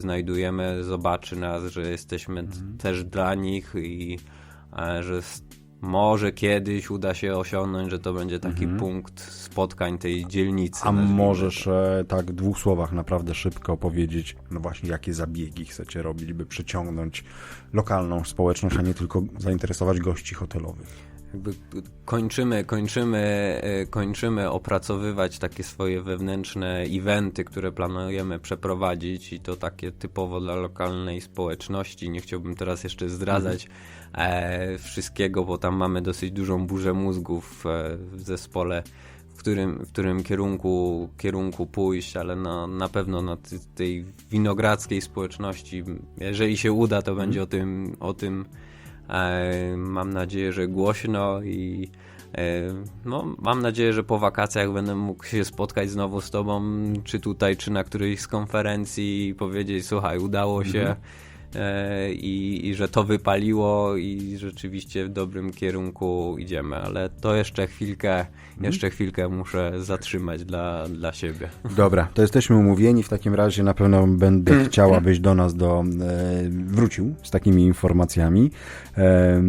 znajdujemy, zobaczy nas, że jesteśmy Mhm. też dla nich i e, że może kiedyś uda się osiągnąć, że to będzie taki punkt spotkań tej dzielnicy. Mhm. A możesz e, tak w dwóch słowach naprawdę szybko powiedzieć, no właśnie, jakie zabiegi chcecie robić, by przyciągnąć lokalną społeczność, a nie tylko zainteresować gości hotelowych. Jakby kończymy, kończymy, e, kończymy opracowywać takie swoje wewnętrzne eventy, które planujemy przeprowadzić i to takie typowo dla lokalnej społeczności. Nie chciałbym teraz jeszcze zdradzać e, wszystkiego, bo tam mamy dosyć dużą burzę mózgów e, w zespole. W którym, w którym kierunku, kierunku pójść, ale no, na pewno na tej winogradzkiej społeczności, jeżeli się uda, to będzie o tym, o tym Mam nadzieję, że głośno i e, no, mam nadzieję, że po wakacjach będę mógł się spotkać znowu z tobą, czy tutaj, czy na którejś z konferencji i powiedzieć, słuchaj, udało się. E, i, i że to wypaliło i rzeczywiście w dobrym kierunku idziemy, ale to jeszcze chwilkę, jeszcze chwilkę muszę zatrzymać dla, dla siebie. Dobra, to jesteśmy umówieni. W takim razie na pewno będę chciał, abyś do nas do, e, wrócił z takimi informacjami. E,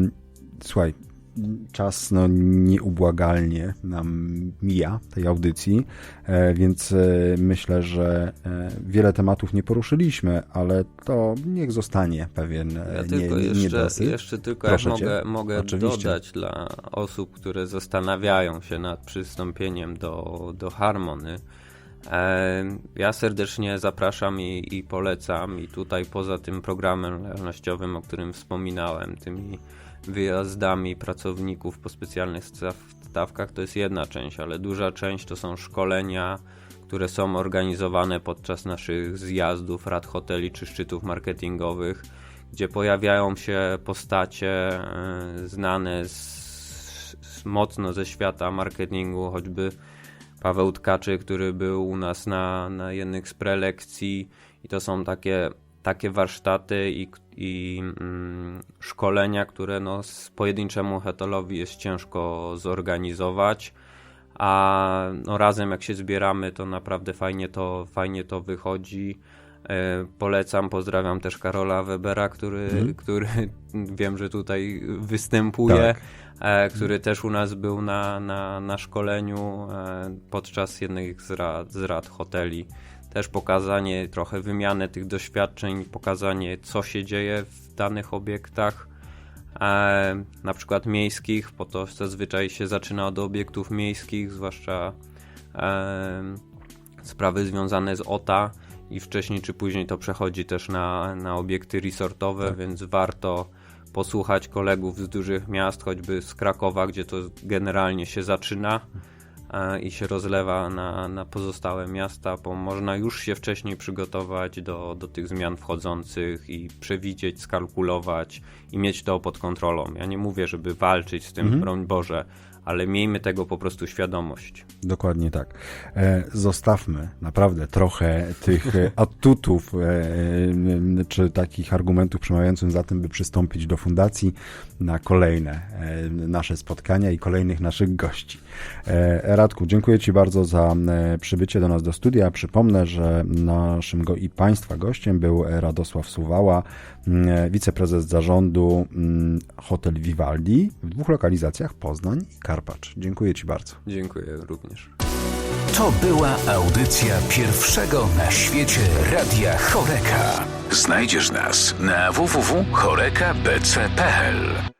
słuchaj, czas no, nieubłagalnie nam mija tej audycji, e, więc e, myślę, że e, wiele tematów nie poruszyliśmy, ale to niech zostanie pewien Ja tylko nie, jeszcze, niedosyt. jeszcze tylko Proszę cię. mogę, mogę Oczywiście. dodać dla osób, które zastanawiają się nad przystąpieniem do, do Harmony. Ja serdecznie zapraszam i, i polecam. I tutaj poza tym programem lojalnościowym, o którym wspominałem, tymi wyjazdami pracowników po specjalnych staw- stawkach, to jest jedna część, ale duża część to są szkolenia, które są organizowane podczas naszych zjazdów, rad hoteli czy szczytów marketingowych, gdzie pojawiają się postacie e, znane z, z, mocno ze świata marketingu, choćby Paweł Tkaczy, który był u nas na, na jednych z prelekcji i to są takie, takie warsztaty i, i mm, szkolenia, które no, pojedynczemu hotelowi jest ciężko zorganizować, a no, razem jak się zbieramy, to naprawdę fajnie to, fajnie to wychodzi. E, Polecam, pozdrawiam też Karola Webera, który, który wiem, że tutaj występuje, Tak. e, który też u nas był na, na, na szkoleniu e, podczas jednych z rad, z rad hoteli. Też pokazanie, trochę wymianę tych doświadczeń, pokazanie co się dzieje w danych obiektach, e, na przykład miejskich, bo to zazwyczaj się zaczyna od obiektów miejskich, zwłaszcza e, sprawy związane z OTA i wcześniej czy później to przechodzi też na, na obiekty resortowe, więc warto posłuchać kolegów z dużych miast, choćby z Krakowa, gdzie to generalnie się zaczyna e, i się rozlewa na, na pozostałe miasta, bo można już się wcześniej przygotować do, do tych zmian wchodzących i przewidzieć, skalkulować i mieć to pod kontrolą. Ja nie mówię, żeby walczyć z tym, broń Boże, ale miejmy tego po prostu świadomość. Dokładnie tak. E, zostawmy naprawdę trochę tych e, atutów, e, czy takich argumentów przemawiających za tym, by przystąpić do fundacji na kolejne nasze spotkania i kolejnych naszych gości. Radku, dziękuję Ci bardzo za przybycie do nas do studia. Przypomnę, że naszym go i Państwa gościem był Radosław Suwała, m, wiceprezes zarządu m, Hotel Vivaldi w dwóch lokalizacjach Poznań i Karpacz. Dziękuję Ci bardzo. Dziękuję również. To była audycja pierwszego na świecie Radia Choreka. Znajdziesz nas na www.chorekabc.pl